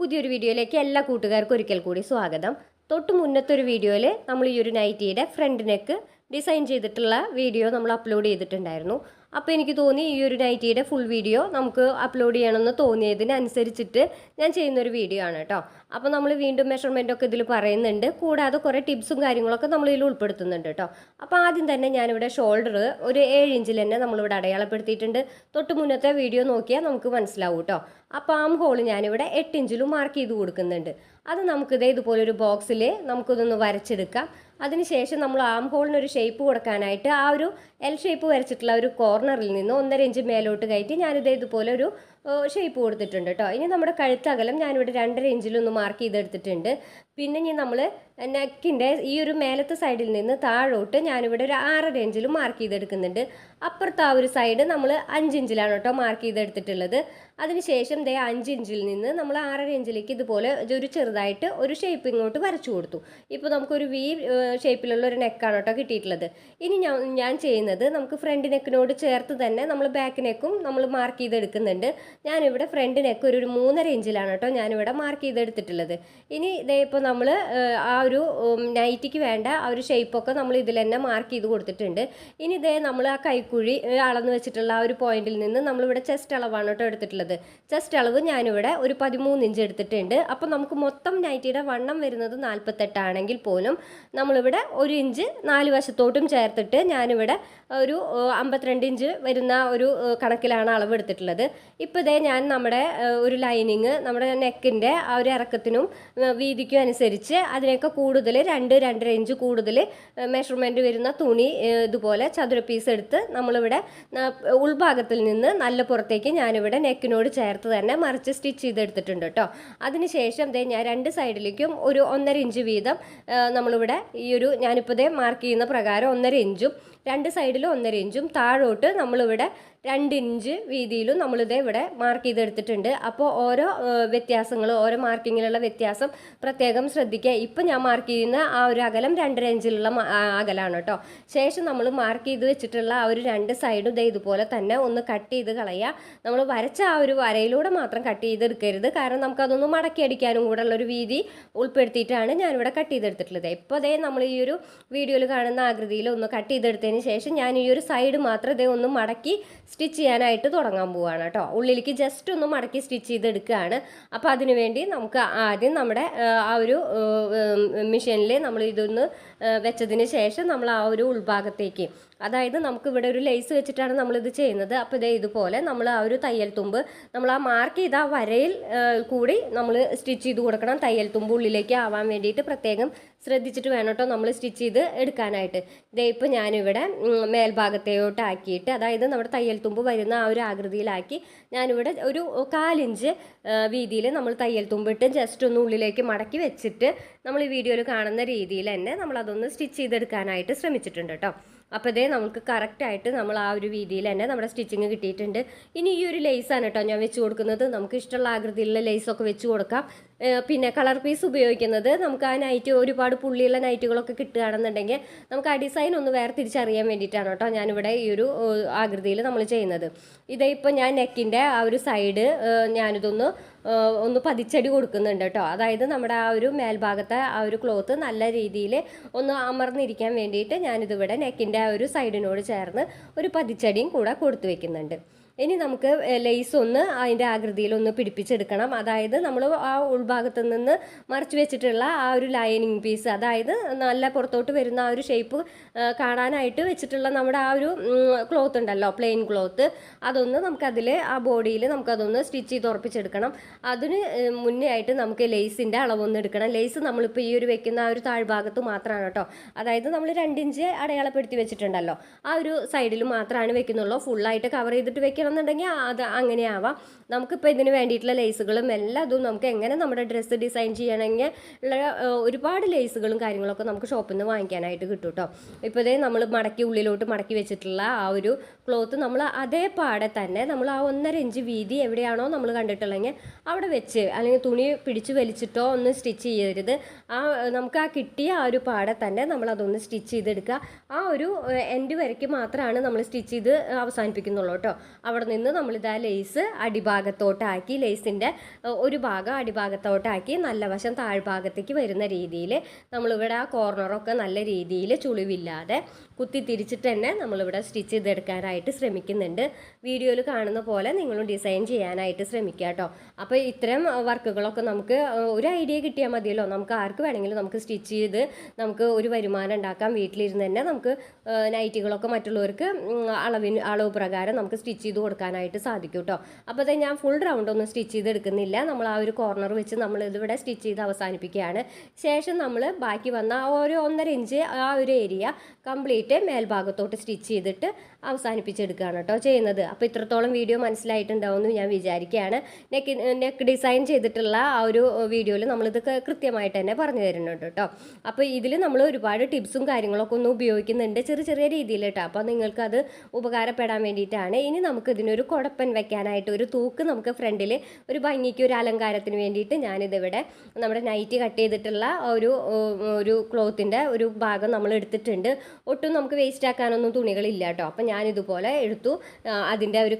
പുതിയൊരു വീഡിയോയിലേക്ക് എല്ലാ കൂട്ടുകാർക്കും ഒരിക്കൽ കൂടി സ്വാഗതം. തൊട്ട് മുന്നത്തെ ഒരു വീഡിയോയിൽ നമ്മൾ ഈ ഒരു നൈറ്റിയുടെ ഫ്രണ്ട് നെക്ക് ഡിസൈൻ ചെയ്തിട്ടുള്ള വീഡിയോ നമ്മൾ അപ്ലോഡ് ചെയ്തിട്ടുണ്ടായിരുന്നു. അപ്പോൾ എനിക്ക് തോന്നി ഈ ഒരു നൈറ്റിയുടെ ഫുൾ വീഡിയോ നമുക്ക് അപ്ലോഡ് ചെയ്യണമെന്ന് തോന്നിയതിനനുസരിച്ചിട്ട് ഞാൻ ചെയ്യുന്നൊരു വീഡിയോ ആണ് കേട്ടോ അപ്പോൾ നമ്മൾ വീണ്ടും മെഷർമെന്റ് ഒക്കെ ഇതിൽ പറയുന്നുണ്ട്. കൂടാതെ കുറേ ടിപ്സും കാര്യങ്ങളൊക്കെ നമ്മൾ ഉൾപ്പെടുത്തുന്നുണ്ട് കേട്ടോ അപ്പോൾ ആദ്യം തന്നെ ഞാനിവിടെ ഷോൾഡർ ഒരു ഏഴ് ഇഞ്ചിൽ തന്നെ നമ്മളിവിടെ അടയാളപ്പെടുത്തിയിട്ടുണ്ട്. തൊട്ട് മുന്നത്തെ വീഡിയോ നോക്കിയാൽ നമുക്ക് മനസ്സിലാവും കേട്ടോ അപ്പോൾ ആം ഹോൾ ഞാനിവിടെ എട്ട് ഇഞ്ചിലും മാർക്ക് ചെയ്ത് കൊടുക്കുന്നുണ്ട്. അത് നമുക്കിതേ ഇതുപോലൊരു ബോക്സിൽ നമുക്കിതൊന്ന് വരച്ചെടുക്കാം. അതിനുശേഷം നമ്മൾ ആം ഹോളിന് ഒരു ഷേപ്പ് കൊടുക്കാനായിട്ട് ആ ഒരു എൽ ഷേപ്പ് വരച്ചിട്ടുള്ള ഒരു കോർണറിൽ നിന്ന് ഒന്നര ഇഞ്ച് മേലോട്ട് കയറ്റി ഞാനിത് ഇതുപോലെ ഒരു ഷേപ്പ് കൊടുത്തിട്ടുണ്ട് കേട്ടോ ഇനി നമ്മുടെ കഴുത്തകലം ഞാനിവിടെ രണ്ടര ഇഞ്ചിലൊന്ന് മാർക്ക് ചെയ്തെടുത്തിട്ടുണ്ട്. പിന്നെ ഇനി നമ്മൾ നെക്കിന്റെ ഈ ഒരു മേലത്തെ സൈഡിൽ നിന്ന് താഴോട്ട് ഞാനിവിടെ ഒരു ആറര ഇഞ്ചിൽ മാർക്ക് ചെയ്തെടുക്കുന്നുണ്ട്. അപ്പുറത്ത് ആ ഒരു സൈഡ് നമ്മൾ അഞ്ച് ഇഞ്ചിലാണ് കേട്ടോ മാർക്ക് ചെയ്തെടുത്തിട്ടുള്ളത്. അതിനുശേഷം ദേ അഞ്ച് ഇഞ്ചിൽ നിന്ന് നമ്മൾ ആറര ഇഞ്ചിലേക്ക് ഇതുപോലെ ഒരു ചെറുതായിട്ട് ഒരു ഷേപ്പ് ഇങ്ങോട്ട് വരച്ചു കൊടുത്തു. ഇപ്പോൾ നമുക്കൊരു വി ഷേപ്പിലുള്ള ഒരു നെക്കാണ് കേട്ടോ കിട്ടിയിട്ടുള്ളത്. ഇനി ഞാൻ ഞാൻ ചെയ്യുന്നത് നമുക്ക് ഫ്രണ്ട് നെക്കിനോട് ചേർത്ത് തന്നെ നമ്മൾ ബാക്ക് നെക്കും നമ്മൾ മാർക്ക് ചെയ്തെടുക്കുന്നുണ്ട്. ഞാനിവിടെ ഫ്രണ്ട് നെക്ക് ഒരു മൂന്നര ഇഞ്ചിലാണ് കേട്ടോ ഞാനിവിടെ മാർക്ക് ചെയ്തെടുത്തിട്ടുള്ളത്. ഇനി ഇതേ ഇപ്പോൾ നമ്മൾ ആ ഒരു നൈറ്റിക്ക് വേണ്ട ആ ഒരു ഷേപ്പൊക്കെ നമ്മൾ ഇതിൽ തന്നെ മാർക്ക് ചെയ്ത് കൊടുത്തിട്ടുണ്ട്. ഇനി ഇതേ നമ്മൾ ആ കൈക്കുഴി അളന്ന് വെച്ചിട്ടുള്ള ആ ഒരു പോയിന്റിൽ നിന്ന് നമ്മളിവിടെ ചെസ്റ്റ് അളവാണ് കേട്ടോ എടുത്തിട്ടുള്ളത്. ചെസ്റ്റ് അളവ് ഞാനിവിടെ ഒരു പതിമൂന്ന് ഇഞ്ച് എടുത്തിട്ടുണ്ട്. അപ്പോൾ നമുക്ക് മൊത്തം നൈറ്റിയുടെ വണ്ണം വരുന്നത് നാൽപ്പത്തെട്ടാണെങ്കിൽ പോലും നമ്മളിവിടെ ഒരു ഇഞ്ച് നാല് വശത്തോട്ടും ചേർത്തിട്ട് ഞാനിവിടെ ഒരു അമ്പത്തിരണ്ട് ഇഞ്ച് വരുന്ന ഒരു കണക്കിലാണ് അളവ് എടുത്തിട്ടുള്ളത് ഇപ്പോൾ ഇതേ ഞാൻ നമ്മുടെ ഒരു ലൈനിങ് നമ്മുടെ നെക്കിന്റെ ആ ഒരു ഇറക്കത്തിനും വീതിക്കും അനുസരിച്ച് അതിനൊക്കെ കൂടുതൽ രണ്ട് രണ്ടര ഇഞ്ച് കൂടുതൽ മെഷർമെന്റ് വരുന്ന തുണി ഇതുപോലെ ചതുര പീസ് എടുത്ത് നമ്മളിവിടെ ഉൾഭാഗത്തിൽ നിന്ന് നല്ല പുറത്തേക്ക് ഞാനിവിടെ നെക്കിനോട് ചേർത്ത് തന്നെ മറിച്ച് സ്റ്റിച്ച് ചെയ്തെടുത്തിട്ടുണ്ട് കേട്ടോ അതിനുശേഷം ദേ ഞാൻ രണ്ട് സൈഡിലേക്കും ഒരു ഒന്നര ഇഞ്ച് വീതം നമ്മളിവിടെ ഈ ഒരു ഞാനിപ്പോൾ ദേ മാർക്ക് ചെയ്യുന്ന പ്രകാരം ഒന്നര ഇഞ്ചും രണ്ട് സൈഡിലും ഒന്നര ഇഞ്ചും. താഴോട്ട് നമ്മളിവിടെ രണ്ട് ഇഞ്ച് വീതിയിലും നമ്മളിത് ഇവിടെ മാർക്ക് ചെയ്തെടുത്തിട്ടുണ്ട്. അപ്പോൾ ഓരോ വ്യത്യാസങ്ങൾ ഓരോ മാർക്കിങ്ങിലുള്ള വ്യത്യാസം പ്രത്യേകം ശ്രദ്ധിക്കുക. ഇപ്പം ഞാൻ മാർക്ക് ചെയ്യുന്ന ആ ഒരു അകലം രണ്ടര ഇഞ്ചിലുള്ള അകലാണ് കേട്ടോ. ശേഷം നമ്മൾ മാർക്ക് ചെയ്ത് വെച്ചിട്ടുള്ള ആ ഒരു രണ്ട് സൈഡും ഇതേ ഇതുപോലെ തന്നെ ഒന്ന് കട്ട് ചെയ്ത് കളയുക. നമ്മൾ വരച്ച ആ ഒരു വരയിലൂടെ മാത്രം കട്ട് ചെയ്തെടുക്കരുത്. കാരണം നമുക്കതൊന്ന് മടക്കി അടിക്കാനും കൂടെ ഉള്ളൊരു വീതി ഉൾപ്പെടുത്തിയിട്ടാണ് ഞാനിവിടെ കട്ട് ചെയ്തെടുത്തിട്ടുള്ളത്. ഇപ്പോൾ അതേ നമ്മൾ ഈ ഒരു വീഡിയോയിൽ കാണുന്ന ആകൃതിയിൽ ഒന്ന് കട്ട് ചെയ്തെടുത്തതിന് ശേഷം ഞാൻ ഈ ഒരു സൈഡ് മാത്രം ഇതേ ഒന്ന് മടക്കി സ്റ്റിച്ച് ചെയ്യാനായിട്ട് തുടങ്ങാൻ പോവുകയാണ് കേട്ടോ. ഉള്ളിലേക്ക് ജസ്റ്റ് ഒന്ന് മടക്കി സ്റ്റിച്ച് ചെയ്തെടുക്കുകയാണ്. അപ്പോൾ അതിനുവേണ്ടി നമുക്ക് ആദ്യം നമ്മുടെ ആ ഒരു മെഷീനിൽ നമ്മൾ ഇതൊന്ന് വെച്ചതിന് ശേഷം നമ്മൾ ആ ഒരു ഉൾഭാഗത്തേക്ക് അതായത് നമുക്ക് ഇവിടെ ഒരു ലേസ് വെച്ചിട്ടാണ് നമ്മളിത് ചെയ്യുന്നത്. അപ്പോൾ ഇതേ ഇതുപോലെ നമ്മൾ ആ ഒരു തയ്യൽ തുമ്പ് നമ്മൾ ആ മാർക്ക് ചെയ്ത ആ വരയിൽ കൂടി നമ്മൾ സ്റ്റിച്ച് ചെയ്ത് കൊടുക്കണം. തയ്യൽ തുമ്പ് ഉള്ളിലേക്ക് ആവാൻ വേണ്ടിയിട്ട് പ്രത്യേകം ശ്രദ്ധിച്ചിട്ട് വേണം കേട്ടോ നമ്മൾ സ്റ്റിച്ച് ചെയ്ത് എടുക്കാനായിട്ട്. ഇതേ ഇപ്പോൾ ഞാനിവിടെ മേൽഭാഗത്തെയോട്ടാക്കിയിട്ട് അതായത് നമ്മുടെ തയ്യൽ തുമ്പ് വരുന്ന ആ ഒരു ആകൃതിയിലാക്കി ഞാനിവിടെ ഒരു കാലിഞ്ച് വീതിയിൽ നമ്മൾ തയ്യൽ തുമ്പിട്ട് ജസ്റ്റ് ഒന്ന് ഉള്ളിലേക്ക് മടക്കി വെച്ചിട്ട് നമ്മൾ ഈ വീഡിയോയിൽ കാണുന്ന രീതിയിൽ തന്നെ നമ്മൾ അതൊന്ന് സ്റ്റിച്ച് ചെയ്തെടുക്കാനായിട്ട് ശ്രമിച്ചിട്ടുണ്ട് കേട്ടോ. അപ്പോൾ ഇതേ നമുക്ക് കറക്റ്റായിട്ട് നമ്മൾ ആ ഒരു രീതിയിൽ തന്നെ നമ്മുടെ സ്റ്റിച്ചിങ് കിട്ടിയിട്ടുണ്ട്. ഇനി ഈ ഒരു ലേസാണ് കേട്ടോ ഞാൻ വെച്ച് കൊടുക്കുന്നത്. നമുക്ക് ഇഷ്ടമുള്ള ആകൃതിയിലുള്ള ലേസൊക്കെ വെച്ച് കൊടുക്കാം. പിന്നെ കളർ പീസ് ഉപയോഗിക്കുന്നത് നമുക്ക് ആ നൈറ്റ് ഒരുപാട് പുള്ളിയുള്ള നൈറ്റുകളൊക്കെ കിട്ടുകയാണെന്നുണ്ടെങ്കിൽ നമുക്ക് ആ ഡിസൈൻ ഒന്ന് വേർതിരിച്ചറിയാൻ വേണ്ടിയിട്ടാണ് കേട്ടോ ഞാനിവിടെ ഈ ഒരു ആകൃതിയിൽ നമ്മൾ ചെയ്യുന്നത്. ഇതേ ഇപ്പോൾ ഞാൻ നെക്കിന്റെ ആ ഒരു സൈഡ് ഞാനിതൊന്ന് ഒന്ന് പതിച്ചടി കൊടുക്കുന്നുണ്ട് കേട്ടോ. അതായത് നമ്മുടെ ആ ഒരു മേൽഭാഗത്തെ ആ ഒരു ക്ലോത്ത് നല്ല രീതിയിൽ ഒന്ന് അമർന്നിരിക്കാൻ വേണ്ടിയിട്ട് ഞാനിതിവിടെ നെക്കിന്റെ ആ ഒരു സൈഡിനോട് ചേർന്ന് ഒരു പതിച്ചടിയും കൂടെ കൊടുത്തു വെക്കുന്നുണ്ട്. ഇനി നമുക്ക് ലേസ് ഒന്ന് അതിന്റെ ആകൃതിയിൽ ഒന്ന് പിടിപ്പിച്ചെടുക്കണം. അതായത് നമ്മൾ ആ ഉൾഭാഗത്ത് നിന്ന് മറിച്ച് വെച്ചിട്ടുള്ള ആ ഒരു ലൈനിങ് പീസ് അതായത് നല്ല പുറത്തോട്ട് വരുന്ന ആ ഒരു ഷേപ്പ് കാണാനായിട്ട് വെച്ചിട്ടുള്ള നമ്മുടെ ആ ഒരു ക്ലോത്ത് ഉണ്ടല്ലോ പ്ലെയിൻ ക്ലോത്ത് അതൊന്ന് നമുക്കതിൽ ആ ബോഡിയിൽ നമുക്കതൊന്ന് സ്റ്റിച്ച് ചെയ്ത് ഉറപ്പിച്ചെടുക്കണം. അതിന് മുന്നേ ആയിട്ട് നമുക്ക് ലെയ്സിന്റെ അളവൊന്ന് എടുക്കണം. ലേസ് നമ്മളിപ്പോൾ ഈ ഒരു വെക്കുന്ന ആ ഒരു താഴ്ഭാഗത്ത് മാത്രമാണ് കേട്ടോ അതായത് നമ്മൾ രണ്ടിഞ്ച് അടയാളപ്പെടുത്തി വെച്ചിട്ടുണ്ടല്ലോ. ആ ഒരു സൈഡിൽ മാത്രമാണ് വെക്കുന്നുള്ളൂ. ഫുള്ളായിട്ട് കവർ ചെയ്തിട്ട് വെക്കണം എന്നുണ്ടെങ്കിൽ അത് അങ്ങനെ ആവാം നമുക്കിപ്പോൾ ഇതിന് വേണ്ടിയിട്ടുള്ള ലേസുകളും എല്ലാം അതും നമുക്ക് എങ്ങനെ നമ്മുടെ ഡ്രസ്സ് ഡിസൈൻ ചെയ്യണമെങ്കിൽ ഉള്ള ഒരുപാട് ലേസുകളും കാര്യങ്ങളൊക്കെ നമുക്ക് ഷോപ്പിൽ നിന്ന് വാങ്ങിക്കാനായിട്ട് കിട്ടും കേട്ടോ ഇപ്പോൾ ഇതേ നമ്മൾ മടക്കി ഉള്ളിലോട്ട് മടക്കി വെച്ചിട്ടുള്ള ആ ഒരു ക്ലോത്ത് നമ്മൾ അതേ പാടെ തന്നെ നമ്മൾ ആ ഒന്നര ഇഞ്ച് വീതി എവിടെയാണോ നമ്മൾ കണ്ടിട്ടുള്ളതെങ്കിൽ അവിടെ വെച്ച് അല്ലെങ്കിൽ തുണി പിടിച്ച് വലിച്ചിട്ടോ ഒന്ന് സ്റ്റിച്ച് ചെയ്യരുത്. ആ നമുക്ക് ആ കിട്ടിയ ആ ഒരു പാടെ തന്നെ നമ്മൾ അതൊന്ന് സ്റ്റിച്ച് ചെയ്തെടുക്കുക. ആ ഒരു എൻഡ് വരയ്ക്ക് മാത്രമാണ് നമ്മൾ സ്റ്റിച്ച് ചെയ്ത് അവസാനിപ്പിക്കുന്നുള്ളൂ കേട്ടോ അവിടെ നിന്ന് നമ്മളിത് ആ ലേസ് അടിഭാഗത്തോട്ടാക്കി ലേസിന്റെ ഒരു ഭാഗം അടിഭാഗത്തോട്ടാക്കി നല്ല വശം താഴ്ഭാഗത്തേക്ക് വരുന്ന രീതിയിൽ നമ്മളിവിടെ ആ കോർണറൊക്കെ നല്ല രീതിയിൽ ചുളിവില്ലാതെ കുത്തി തിരിച്ചിട്ട് തന്നെ നമ്മളിവിടെ സ്റ്റിച്ച് ചെയ്തെടുക്കാനായിട്ട് ശ്രമിക്കുന്നുണ്ട്. വീഡിയോയിൽ കാണുന്ന പോലെ നിങ്ങളും ഡിസൈൻ ചെയ്യാനായിട്ട് ശ്രമിക്കുക കേട്ടോ. അപ്പോൾ ഇത്തരം വർക്കുകളൊക്കെ നമുക്ക് ഒരു ഐഡിയ കിട്ടിയാൽ മതിയല്ലോ. നമുക്ക് ആർക്ക് വേണമെങ്കിലും നമുക്ക് സ്റ്റിച്ച് ചെയ്ത് നമുക്ക് ഒരു വരുമാനം ഉണ്ടാക്കാം. വീട്ടിലിരുന്ന് തന്നെ നമുക്ക് നൈറ്റികളൊക്കെ മറ്റുള്ളവർക്ക് അളവിന് അളവ് പ്രകാരം നമുക്ക് സ്റ്റിച്ച് ചെയ്ത് കൊടുക്കാനായിട്ട് സാധിക്കും കേട്ടോ അപ്പോൾ ഞാൻ ഫുൾ റൗണ്ട് ഒന്നും സ്റ്റിച്ച് ചെയ്തെടുക്കുന്നില്ല. നമ്മൾ ആ ഒരു കോർണർ വെച്ച് നമ്മൾ ഇതിവിടെ സ്റ്റിച്ച് ചെയ്ത് അവസാനിപ്പിക്കുകയാണ്. ശേഷം നമ്മൾ ബാക്കി വന്ന ആ ഒരു ഒന്നര ഇഞ്ച് ആ ഒരു ഏരിയ കംപ്ലീറ്റ് മേൽഭാഗത്തോട്ട് സ്റ്റിച്ച് ചെയ്തിട്ട് അവസാനിപ്പിച്ചെടുക്കുകയാണ് കേട്ടോ ചെയ്യുന്നത്. അപ്പോൾ ഇത്രത്തോളം വീഡിയോ മനസ്സിലായിട്ടുണ്ടാവുമെന്ന് ഞാൻ വിചാരിക്കുകയാണ്. നെക്ക് നെക്ക് ഡിസൈൻ ചെയ്തിട്ടുള്ള ആ ഒരു വീഡിയോയിൽ നമ്മളിത് കൃത്യമായിട്ട് തന്നെ പറഞ്ഞു തരുന്നുണ്ട് കേട്ടോ അപ്പോൾ ഇതിൽ നമ്മൾ ഒരുപാട് ടിപ്സും കാര്യങ്ങളൊക്കെ ഒന്ന് ഉപയോഗിക്കുന്നുണ്ട് ചെറിയ ചെറിയ രീതിയിൽ കേട്ടോ അപ്പോൾ നിങ്ങൾക്കത് ഉപകാരപ്പെടാൻ വേണ്ടിയിട്ടാണ്. ഇനി നമുക്ക് ഇതിനൊരു കുഴപ്പൻ വെക്കാനായിട്ട് ഒരു തൂക്ക് നമുക്ക് ഫ്രണ്ടിൽ ഒരു ഭംഗിക്ക് ഒരു അലങ്കാരത്തിന് വേണ്ടിയിട്ട് ഞാനിതിവിടെ നമ്മുടെ നൈറ്റ് കട്ട് ചെയ്തിട്ടുള്ള ഒരു ഒരു ക്ലോത്തിന്റെ ഒരു ഭാഗം നമ്മൾ എടുത്തിട്ടുണ്ട്. ഒട്ടും നമുക്ക് വേസ്റ്റ് ആക്കാനൊന്നും തുണികളില്ല കേട്ടോ. അപ്പം ഞാനിതുപോലെ എടുത്തു. അതിന്റെ ഒരു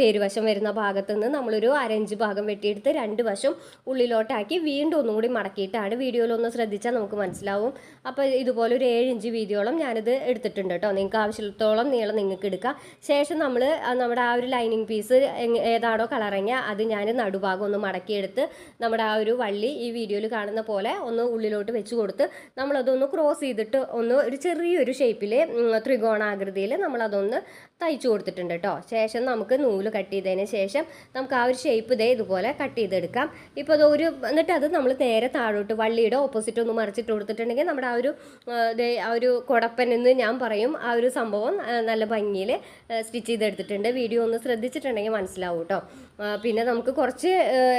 തേരുവശം വരുന്ന ഭാഗത്ത് നിന്ന് നമ്മളൊരു അരഞ്ച് ഭാഗം വെട്ടിയെടുത്ത് രണ്ട് വശം ഉള്ളിലോട്ടാക്കി വീണ്ടും ഒന്നും കൂടി മടക്കിയിട്ടാണ്. വീഡിയോയിലൊന്ന് ശ്രദ്ധിച്ചാൽ നമുക്ക് മനസ്സിലാവും. അപ്പോൾ ഇതുപോലെ ഒരു ഏഴ് ഇഞ്ച് വീതിയോളം ഞാനിത് എടുത്തിട്ടുണ്ട് കേട്ടോ. നിങ്ങൾക്ക് ആവശ്യത്തോളം നീളം നിങ്ങൾക്ക് എടുക്കാം. ശേഷം നമ്മൾ നമ്മുടെ ആ ഒരു ലൈനിങ് പീസ് ഏതാണോ കളറങ്ങിയ അത് ഞാൻ നടുഭാഗം ഒന്ന് മടക്കിയെടുത്ത് നമ്മുടെ ആ ഒരു വള്ളി ഈ വീഡിയോയിൽ കാണുന്ന പോലെ ഒന്ന് ഉള്ളിലോട്ട് വെച്ച് കൊടുത്ത് നമ്മളതൊന്ന് ക്രോസ് ചെയ്തിട്ട് ഒന്ന് ഒരു ചെറിയൊരു ഷേപ്പിൽ ത്രികോണാകൃതിയിൽ നമ്മളതൊന്ന് തയ്ച്ചു കൊടുത്തിട്ടുണ്ട് കേട്ടോ. ശേഷം നമുക്ക് നൂൽ കട്ട് ചെയ്തതിന് ശേഷം നമുക്ക് ആ ഒരു ഷേപ്പ് ഇതേ ഇതുപോലെ കട്ട് ചെയ്തെടുക്കാം. ഇപ്പോൾ അത് ഒരു എന്നിട്ട് അത് നമ്മൾ നേരെ താഴോട്ട് വള്ളിയുടെ ഓപ്പോസിറ്റ് ഒന്ന് മറിച്ചിട്ട് കൊടുത്തിട്ടുണ്ടെങ്കിൽ നമ്മുടെ ആ ഒരു ആ, ഒരു കുടപ്പൻ എന്ന് ഞാൻ പറയും. ആ ഒരു സംഭവം നല്ല ഭംഗിയിൽ സ്റ്റിച്ച് ചെയ്തെടുത്തിട്ടുണ്ട്. വീഡിയോ ഒന്ന് ശ്രദ്ധിച്ചിട്ടുണ്ടെങ്കിൽ മനസ്സിലാവും കേട്ടോ. പിന്നെ നമുക്ക് കുറച്ച്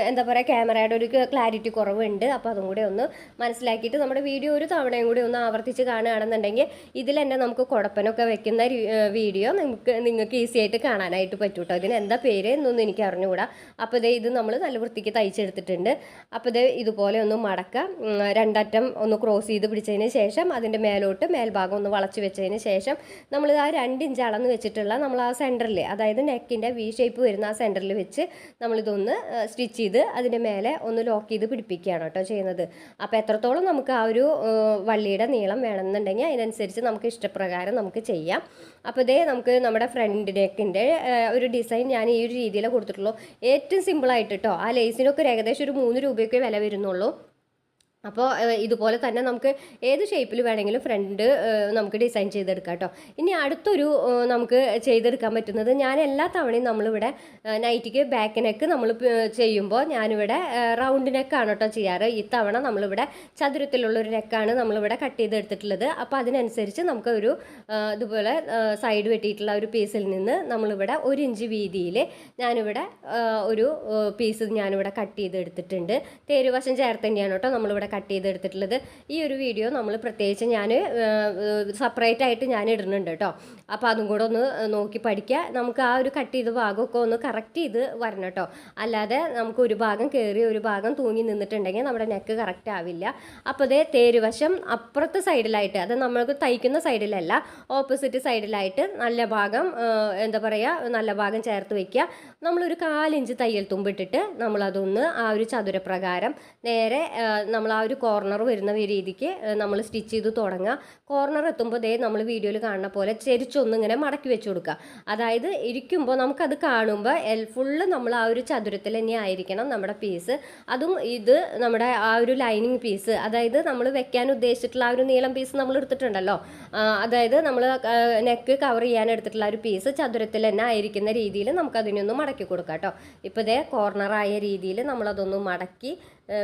എന്താ പറയുക ക്യാമറയുടെ ഒരു ക്ലാരിറ്റി കുറവുണ്ട്. അപ്പോൾ അതും കൂടെ ഒന്ന് മനസ്സിലാക്കിയിട്ട് നമ്മുടെ വീഡിയോ ഒരു തവണയും കൂടി ഒന്ന് ആവർത്തിച്ച് കാണുകയാണെന്നുണ്ടെങ്കിൽ ഇതിൽ തന്നെ നമുക്ക് കുടപ്പനൊക്കെ വെക്കുന്ന വീഡിയോ നിങ്ങൾക്ക് നിങ്ങൾക്ക് ഈസി ആയിട്ട് കാണാനായിട്ട് പറ്റും കേട്ടോ ഇതിന് എന്താ പേര് എന്നൊന്നും എനിക്ക് അറിഞ്ഞുകൂടാ. അപ്പോൾ ഇതേ ഇത് നമ്മൾ നല്ല വൃത്തിക്ക് തയ്ച്ചെടുത്തിട്ടുണ്ട്. അപ്പോൾ ഇത് ഇതുപോലെ ഒന്ന് മടക്കുക രണ്ടറ്റം ഒന്ന് ക്രോസ് ചെയ്ത് പിടിച്ചതിന് ശേഷം അതിന്റെ മേലോട്ട് മേൽഭാഗം ഒന്ന് വളച്ച് വെച്ചതിന് ശേഷം നമ്മൾ ആ രണ്ട് ഇഞ്ച് അളന്ന് വെച്ചിട്ടുള്ള നമ്മൾ ആ സെന്ററിൽ അതായത് നെക്കിന്റെ വി ഷേപ്പ് വരുന്ന ആ സെന്ററിൽ വെച്ച് നമ്മളിതൊന്ന് സ്റ്റിച്ച് ചെയ്ത് അതിന്റെ മേലെ ഒന്ന് ലോക്ക് ചെയ്ത് പിടിപ്പിക്കുകയാണ് കേട്ടോ ചെയ്യുന്നത്. അപ്പോൾ എത്രത്തോളം നമുക്ക് ആ ഒരു വള്ളിയുടെ നീളം വേണമെന്നുണ്ടെങ്കിൽ അതിനനുസരിച്ച് നമുക്ക് ഇഷ്ടപ്രകാരം നമുക്ക് ചെയ്യാം. അപ്പോൾ ഇതേ നമുക്ക് നമ്മുടെ ഫ്രണ്ട് നെക്കിന്റെ ഒരു ഡിസൈൻ ഞാൻ ഈ ഒരു രീതിയിലേ കൊടുത്തിട്ടുള്ളൂ. ഏറ്റവും സിമ്പിളായിട്ട് കേട്ടോ ആ ലേസിനൊക്കെ ഒരു ഏകദേശം ഒരു മൂന്ന് രൂപയൊക്കെ വില വരുന്നുള്ളൂ. അപ്പോൾ ഇതുപോലെ തന്നെ നമുക്ക് ഏത് ഷേപ്പിൽ വേണമെങ്കിലും ഫ്രണ്ട് നമുക്ക് ഡിസൈൻ ചെയ്തെടുക്കാം കേട്ടോ ഇനി അടുത്തൊരു നമുക്ക് ചെയ്തെടുക്കാൻ പറ്റുന്നത് ഞാൻ എല്ലാ തവണയും നമ്മളിവിടെ നൈറ്റിക്ക് ബാക്ക് നെക്ക് നമ്മൾ ചെയ്യുമ്പോൾ ഞാനിവിടെ റൗണ്ട് നെക്കാണ് കേട്ടോ ചെയ്യാറ്. ഇത്തവണ നമ്മളിവിടെ ചതുരത്തിലുള്ളൊരു നെക്കാണ് നമ്മളിവിടെ കട്ട് ചെയ്തെടുത്തിട്ടുള്ളത്. അപ്പോൾ അതിനനുസരിച്ച് നമുക്ക് ഒരു ഇതുപോലെ സൈഡ് വെട്ടിയിട്ടുള്ള ഒരു പീസിൽ നിന്ന് നമ്മളിവിടെ ഒരു ഇഞ്ച് വീതിയിൽ ഞാനിവിടെ ഒരു പീസ് ഞാനിവിടെ കട്ട് ചെയ്തെടുത്തിട്ടുണ്ട്. തേരുവശം ചേർത്ത് തന്നെയാണ് കേട്ടോ നമ്മളിവിടെ കട്ട് ചെയ്തെടുത്തിട്ടുള്ളത്. ഈ ഒരു വീഡിയോ നമ്മൾ പ്രത്യേകിച്ച് ഞാൻ സെപ്പറേറ്റ് ആയിട്ട് ഞാൻ ഇടുന്നുണ്ട് കേട്ടോ. അപ്പോൾ അതും കൂടെ ഒന്ന് നോക്കി പഠിക്കുക. നമുക്ക് ആ ഒരു കട്ട് ചെയ്ത ഭാഗമൊക്കെ ഒന്ന് കറക്റ്റ് ചെയ്ത് വരണം കേട്ടോ. അല്ലാതെ നമുക്ക് ഒരു ഭാഗം കയറി ഒരു ഭാഗം തൂങ്ങി നിന്നിട്ടുണ്ടെങ്കിൽ നമ്മുടെ നെക്ക് കറക്റ്റ് ആവില്ല. അപ്പോൾ അതേ തേരുവശം അപ്പുറത്തെ സൈഡിലായിട്ട് അത് നമ്മൾക്ക് തയ്ക്കുന്ന സൈഡിലല്ല ഓപ്പോസിറ്റ് സൈഡിലായിട്ട് നല്ല ഭാഗം എന്താ പറയുക നല്ല ഭാഗം ചേർത്ത് വയ്ക്കുക നമ്മളൊരു കാലിഞ്ച് തയ്യൽ തുമ്പിട്ടിട്ട് നമ്മളതൊന്ന് ആ ഒരു ചതുരപ്രകാരം നേരെ നമ്മൾ ആ ഒരു കോർണർ വരുന്ന രീതിക്ക് നമ്മൾ സ്റ്റിച്ച് ചെയ്ത് തുടങ്ങുക കോർണർ എത്തുമ്പോൾ ദേ നമ്മൾ വീഡിയോയിൽ കാണുന്ന പോലെ ചെരിച്ചൊന്നിങ്ങനെ മടക്കി വെച്ച് കൊടുക്കുക അതായത് ഇരിക്കുമ്പോൾ നമുക്കത് കാണുമ്പോൾ എൽ ഫുള്ള് നമ്മൾ ആ ഒരു ചതുരത്തിൽ തന്നെ ആയിരിക്കണം നമ്മുടെ പീസ് അതും ഇത് നമ്മുടെ ആ ഒരു ലൈനിങ് പീസ് അതായത് നമ്മൾ വെക്കാൻ ഉദ്ദേശിച്ചിട്ടുള്ള ആ ഒരു നീളം പീസ് നമ്മൾ എടുത്തിട്ടുണ്ടല്ലോ. അതായത് നമ്മൾ നെക്ക് കവർ ചെയ്യാൻ എടുത്തിട്ടുള്ള ഒരു പീസ് ചതുരത്തിൽ തന്നെ ആയിരിക്കുന്ന രീതിയിൽ നമുക്ക് അതിനൊന്ന് മടക്കി കൊടുക്കാം കേട്ടോ ഇപ്പോൾ ഇതേ കോർണറായ രീതിയിൽ നമ്മളതൊന്ന് മടക്കി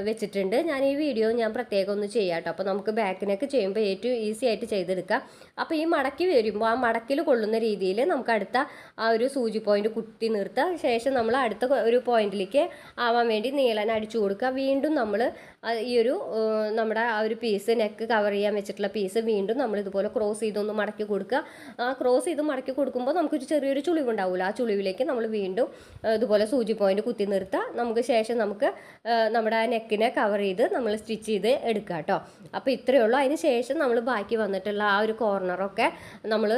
വെച്ചിട്ടുണ്ട്. ഞാൻ ഈ വീഡിയോ ഞാൻ പ്രത്യേകം ഒന്ന് ചെയ്യാം കേട്ടോ. അപ്പോൾ നമുക്ക് ബാക്കിനൊക്കെ ചെയ്യുമ്പോൾ ഏറ്റവും ഈസി ആയിട്ട് ചെയ്തെടുക്കാം. അപ്പോൾ ഈ മടക്കി വരുമ്പോൾ ആ മടക്കിൽ കൊള്ളുന്ന രീതിയിൽ നമുക്ക് അടുത്ത ആ ഒരു സൂചി പോയിന്റ് കുത്തി നിർത്തുക ശേഷം നമ്മൾ അടുത്ത ഒരു പോയിന്റിലേക്ക് ആവാൻ വേണ്ടി നീളൻ അടിച്ചു കൊടുക്കുക. വീണ്ടും നമ്മൾ ഈ ഒരു നമ്മുടെ ആ ഒരു പീസ് നെക്ക് കവർ ചെയ്യാൻ വെച്ചിട്ടുള്ള പീസ് വീണ്ടും നമ്മൾ ഇതുപോലെ ക്രോസ് ചെയ്തൊന്ന് മടക്കി കൊടുക്കുക. ആ ക്രോസ് ചെയ്ത് മടക്കി കൊടുക്കുമ്പോൾ നമുക്കൊരു ചെറിയൊരു ചുളിവുണ്ടാവില്ല ആ ചുളിവിലേക്ക് നമ്മൾ വീണ്ടും ഇതുപോലെ സൂചി പോയിന്റ് കുത്തി നിർത്തുക നമുക്ക് ശേഷം നമുക്ക് നമ്മുടെ ആ നെക്കിനെ കവർ ചെയ്ത് നമ്മൾ സ്റ്റിച്ച് ചെയ്ത് എടുക്കുക കേട്ടോ. അപ്പോൾ ഇത്രയേ ഉള്ളൂ. അതിന് ശേഷം നമ്മൾ ബാക്കി വന്നിട്ടുള്ള ആ ഒരു കോർണറൊക്കെ നമ്മൾ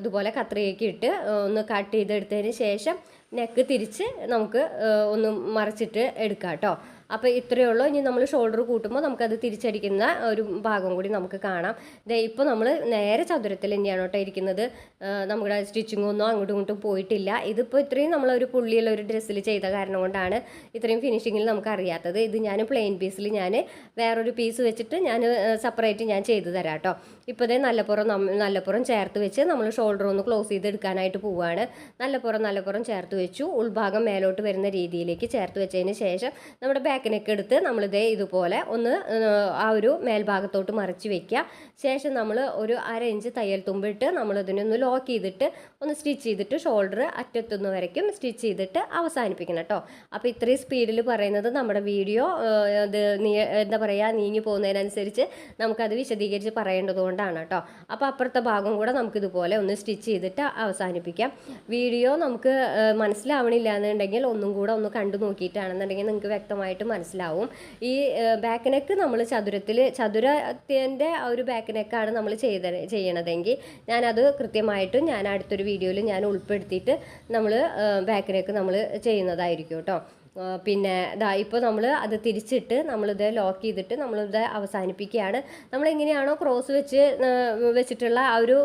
ഇതുപോലെ കത്രികയ്ക്ക് ഇട്ട് ഒന്ന് കട്ട് ചെയ്തെടുത്തതിന് ശേഷം നെക്ക് തിരിച്ച് നമുക്ക് ഒന്ന് മറച്ചിട്ട് എടുക്കാം കേട്ടോ. അപ്പോൾ ഇത്രയേ ഉള്ളൂ. ഇനി നമ്മൾ ഷോൾഡർ കൂട്ടുമ്പോൾ നമുക്കത് തിരിച്ചടിക്കുന്ന ഒരു ഭാഗം കൂടി നമുക്ക് കാണാം. ഇപ്പോൾ നമ്മൾ നേരെ ചതുരത്തിൽ തന്നെയാണ് കേട്ടോ ഇരിക്കുന്നത്. നമ്മുടെ സ്റ്റിച്ചിങ് ഒന്നും അങ്ങോട്ടും ഇങ്ങോട്ടും പോയിട്ടില്ല. ഇതിപ്പോൾ ഇത്രയും നമ്മളൊരു പുള്ളിയുള്ള ഒരു ഡ്രസ്സിൽ ചെയ്ത കാരണം കൊണ്ടാണ് ഇത്രയും ഫിനിഷിങ്ങിൽ നമുക്ക് അറിയാത്തത്. ഇത് ഞാൻ പ്ലെയിൻ പീസിൽ ഞാൻ വേറൊരു പീസ് വെച്ചിട്ട് ഞാൻ സെപ്പറേറ്റ് ഞാൻ ചെയ്തു തരാം കേട്ടോ. ഇപ്പോഴേ നല്ലപ്പുറം നല്ലപ്പുറം ചേർത്ത് വെച്ച് നമ്മൾ ഷോൾഡർ ഒന്ന് ക്ലോസ് ചെയ്തെടുക്കാനായിട്ട് പോവുകയാണ് നല്ലപ്പുറം നല്ലപ്പുറം ചേർത്ത് വെച്ചു. ഉൾഭാഗം മേലോട്ട് വരുന്ന രീതിയിലേക്ക് ചേർത്ത് വെച്ചതിന് ശേഷം നമ്മുടെ ബാക്കിനൊക്കെ എടുത്ത് നമ്മളിതേ ഇതുപോലെ ഒന്ന് ആ ഒരു മേൽഭാഗത്തോട്ട് മറിച്ച് വെക്കുക ശേഷം നമ്മൾ ഒരു അര ഇഞ്ച് തയ്യൽ തുമ്പിട്ട് നമ്മളിതിനെ ഒന്ന് ലോക്ക് ചെയ്തിട്ട് ഒന്ന് സ്റ്റിച്ച് ചെയ്തിട്ട് ഷോൾഡർ അറ്റത്തുനിന്ന് വരയ്ക്കും. സ്റ്റിച്ച് ചെയ്തിട്ട് അവസാനിപ്പിക്കണം കേട്ടോ അപ്പോൾ ഇത്രയും സ്പീഡിൽ പറയുന്നത് നമ്മുടെ വീഡിയോ ഇത് എന്താ പറയുക നീങ്ങി പോകുന്നതിനനുസരിച്ച് നമുക്കത് വിശദീകരിച്ച് പറയേണ്ടതുകൊണ്ടാണ് കേട്ടോ അപ്പോൾ അപ്പുറത്തെ ഭാഗം കൂടെ നമുക്കിതുപോലെ ഒന്ന് സ്റ്റിച്ച് ചെയ്തിട്ട് അവസാനിപ്പിക്കാം. വീഡിയോ നമുക്ക് മനസ്സിലാവണില്ല എന്നുണ്ടെങ്കിൽ ഒന്നും കൂടെ ഒന്ന് കണ്ടു നോക്കിയിട്ടാണെന്നുണ്ടെങ്കിൽ നിങ്ങൾക്ക് വ്യക്തമായിട്ട് മനസ്സിലാവും. ഈ ബാക്ക് നെക്ക് നമ്മൾ ചതുരത്തിൽ ചതുരത്തിന്റെ ഒരു ബാക്ക് നെക്കാണ് നമ്മൾ ചെയ്ത ചെയ്യണതെങ്കിൽ ഞാനത് കൃത്യമായിട്ടും ഞാൻ അടുത്തൊരു വീഡിയോയിൽ ഞാൻ ഉൾപ്പെടുത്തിയിട്ട് നമ്മൾ ബാക്ക് നെക്ക് നമ്മൾ ചെയ്യുന്നതായിരിക്കും കേട്ടോ പിന്നെ ഇതാ ഇപ്പോൾ നമ്മൾ അത് തിരിച്ചിട്ട് നമ്മളിത് ലോക്ക് ചെയ്തിട്ട് നമ്മളിത് അവസാനിപ്പിക്കുകയാണ്. നമ്മൾ എങ്ങനെയാണോ ക്രോസ് വെച്ച് വെച്ചിട്ടുള്ള ആ ഒരു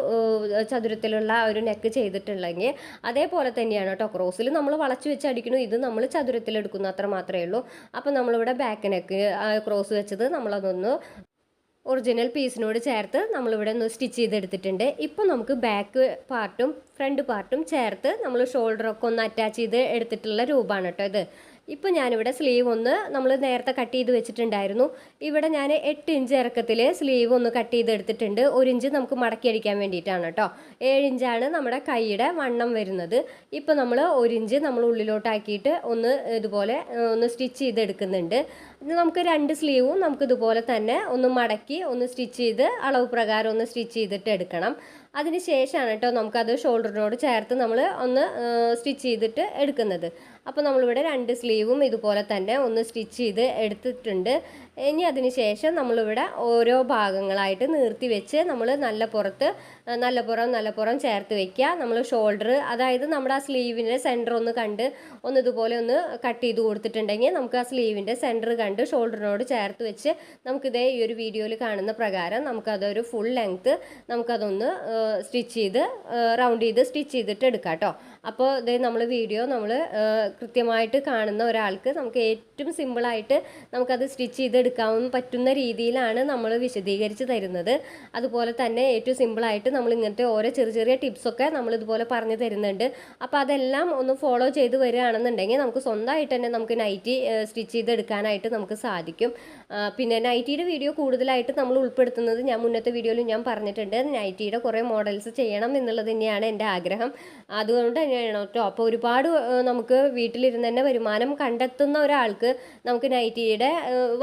ചതുരത്തിലുള്ള ഒരു നെക്ക് ചെയ്തിട്ടുള്ളെങ്കിൽ അതേപോലെ തന്നെയാണ് കേട്ടോ. ക്രോസിൽ നമ്മൾ വളച്ച് വെച്ച് അടിക്കുന്നു ഇത് നമ്മൾ ചതുരത്തിലെടുക്കുന്നു അത്ര മാത്രമേ ഉള്ളൂ. അപ്പോൾ നമ്മളിവിടെ ബാക്ക് നെക്ക് ക്രോസ് വെച്ചത് നമ്മളതൊന്ന് ഒറിജിനൽ പീസിനോട് ചേർത്ത് നമ്മളിവിടെ ഒന്ന് സ്റ്റിച്ച് ചെയ്തെടുത്തിട്ടുണ്ട്. ഇപ്പോൾ നമുക്ക് ബാക്ക് പാർട്ടും ഫ്രണ്ട് പാർട്ടും ചേർത്ത് നമ്മൾ ഷോൾഡറൊക്കെ ഒന്ന് അറ്റാച്ച് ചെയ്ത് എടുത്തിട്ടുള്ള രൂപമാണ് കേട്ടോ ഇത്. ഇപ്പോൾ ഞാനിവിടെ സ്ലീവ് ഒന്ന് നമ്മൾ നേരത്തെ കട്ട് ചെയ്ത് വെച്ചിട്ടുണ്ടായിരുന്നു. ഇവിടെ ഞാൻ എട്ട് ഇഞ്ച് ഇറക്കത്തിൽ സ്ലീവ് ഒന്ന് കട്ട് ചെയ്ത് എടുത്തിട്ടുണ്ട് ഒരു ഇഞ്ച് നമുക്ക് മടക്കി അടിക്കാൻ വേണ്ടിയിട്ടാണ് കേട്ടോ ഏഴ് ഇഞ്ചാണ് നമ്മുടെ കൈയുടെ വണ്ണം വരുന്നത്. ഇപ്പോൾ നമ്മൾ ഒരു ഇഞ്ച് നമ്മൾ ഉള്ളിലോട്ടാക്കിയിട്ട് ഒന്ന് ഇതുപോലെ ഒന്ന് സ്റ്റിച്ച് ചെയ്തെടുക്കുന്നുണ്ട്. നമുക്ക് രണ്ട് സ്ലീവും നമുക്ക് ഇതുപോലെ തന്നെ ഒന്ന് മടക്കി ഒന്ന് സ്റ്റിച്ച് ചെയ്ത് അളവ് പ്രകാരം ഒന്ന് സ്റ്റിച്ച് ചെയ്തിട്ട് എടുക്കണം. അതിന് ശേഷമാണ് കേട്ടോ നമുക്കത് ഷോൾഡറിനോട് ചേർത്ത് നമ്മൾ ഒന്ന് സ്റ്റിച്ച് ചെയ്തിട്ട് എടുക്കുന്നത്. അപ്പോൾ നമ്മളിവിടെ രണ്ട് സ്ലീവും ഇതുപോലെ തന്നെ ഒന്ന് സ്റ്റിച്ച് ചെയ്ത് എടുത്തിട്ടുണ്ട്. ഇനി അതിന് ശേഷം നമ്മളിവിടെ ഓരോ ഭാഗങ്ങളായിട്ട് നിർത്തി വെച്ച് നമ്മൾ നല്ല പുറത്ത് ആ, നല്ല പുറം നല്ല പുറം ചേർത്ത് വെക്കുക. നമ്മൾ ഷോൾഡർ അതായത് നമ്മുടെ ആ സ്ലീവിന്റെ സെന്റർ ഒന്ന് കണ്ട് ഒന്ന് ഇതുപോലെ ഒന്ന് കട്ട് ചെയ്ത് കൊടുത്തിട്ടുണ്ടെങ്കിൽ നമുക്ക് ആ സ്ലീവിന്റെ സെന്റർ കണ്ട് ഷോൾഡറിനോട് ചേർത്ത് വെച്ച് നമുക്കിതേ ഈ ഒരു വീഡിയോയിൽ കാണുന്ന പ്രകാരം നമുക്കതൊരു ഫുൾ ലെങ്ത്ത് നമുക്കതൊന്ന് സ്റ്റിച്ച് ചെയ്ത് റൗണ്ട് ചെയ്ത് സ്റ്റിച്ച് ചെയ്തിട്ട് എടുക്കാം കേട്ടോ അപ്പോൾ ഇതേ നമ്മൾ വീഡിയോ നമ്മൾ കൃത്യമായിട്ട് കാണുന്ന ഒരാൾക്ക് നമുക്ക് ഏറ്റവും സിമ്പിളായിട്ട് നമുക്കത് സ്റ്റിച്ച് ചെയ്തെടുക്കാൻ പറ്റുന്ന രീതിയിലാണ് നമ്മൾ വിശദീകരിച്ച് തരുന്നത്. അതുപോലെ തന്നെ ഏറ്റവും സിമ്പിളായിട്ട് നമ്മൾ ഇങ്ങനത്തെ ഓരോ ചെറിയ ചെറിയ ടിപ്സൊക്കെ നമ്മൾ ഇതുപോലെ പറഞ്ഞു തരുന്നുണ്ട്. അപ്പോൾ അതെല്ലാം ഒന്ന് ഫോളോ ചെയ്ത് വരികയാണെന്നുണ്ടെങ്കിൽ നമുക്ക് സ്വന്തമായിട്ട് തന്നെ നമുക്ക് നൈറ്റി സ്റ്റിച്ച് ചെയ്തെടുക്കാനായിട്ട് നമുക്ക് സാധിക്കും. പിന്നെ നൈറ്റിയുടെ വീഡിയോ കൂടുതലായിട്ട് നമ്മൾ ഉൾപ്പെടുത്തുന്നത് ഞാൻ മുന്നത്തെ വീഡിയോയിൽ ഞാൻ പറഞ്ഞിട്ടുണ്ട്. നൈറ്റിയുടെ കുറേ മോഡൽസ് ചെയ്യണം എന്നുള്ളത് തന്നെയാണ് എന്റെ ആഗ്രഹം. അതുകൊണ്ട് തന്നെയാണ് കേട്ടോ അപ്പോൾ ഒരുപാട് നമുക്ക് വീട്ടിലിരുന്ന് തന്നെ വരുമാനം കണ്ടെത്തുന്ന ഒരാൾക്ക് നമുക്ക് നൈറ്റിയുടെ